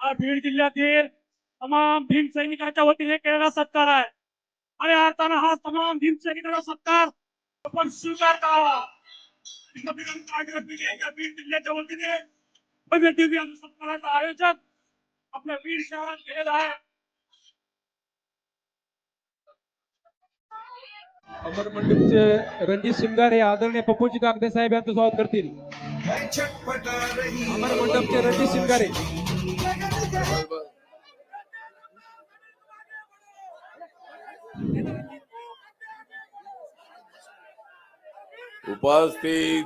हा बीड जिल्ह्यातील तमाम भीम सैनिकांच्या वतीने केलेला सत्कार आहे. आणि अर्थानं हा तमाम भीम सैनिकांचा सत्कार आपण स्वीकार करावा बीड जिल्ह्याच्या वतीने भव्य दिव्य सत्काराचं आयोजन आपल्या बीड शहरात केलेलं आहे. अमर मंडपचे रणजित सिंगार हे आदरणीय पप्पूजी कागदे साहेब यांचं स्वागत करतील. अमर मंडपचे रणजित शिंगारे उपस्थित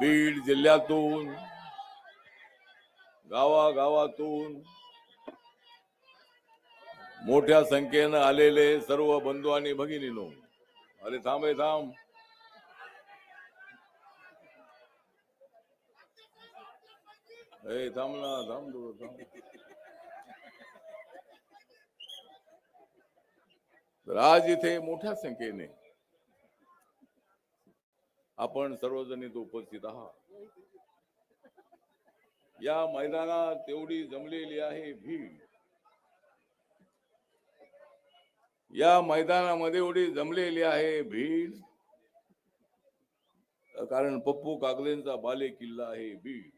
बीड जिल्ह्यातून गावागावातून मोठ्या संख्येनं आलेले सर्व बंधू आणि भगिनीनो. अरे थांब थांब. ए थांब ना थांब थोडं थांब तर आज इथे मोठ्या संख्येने आपण सर्वजणित उपस्थित आहात. या मैदानात तेवढी जमलेली आहे भीड. या मैदानामध्ये एवढी जमलेली आहे भीड. कारण पप्पू कागलेंचा बाले किल्ला आहे बीड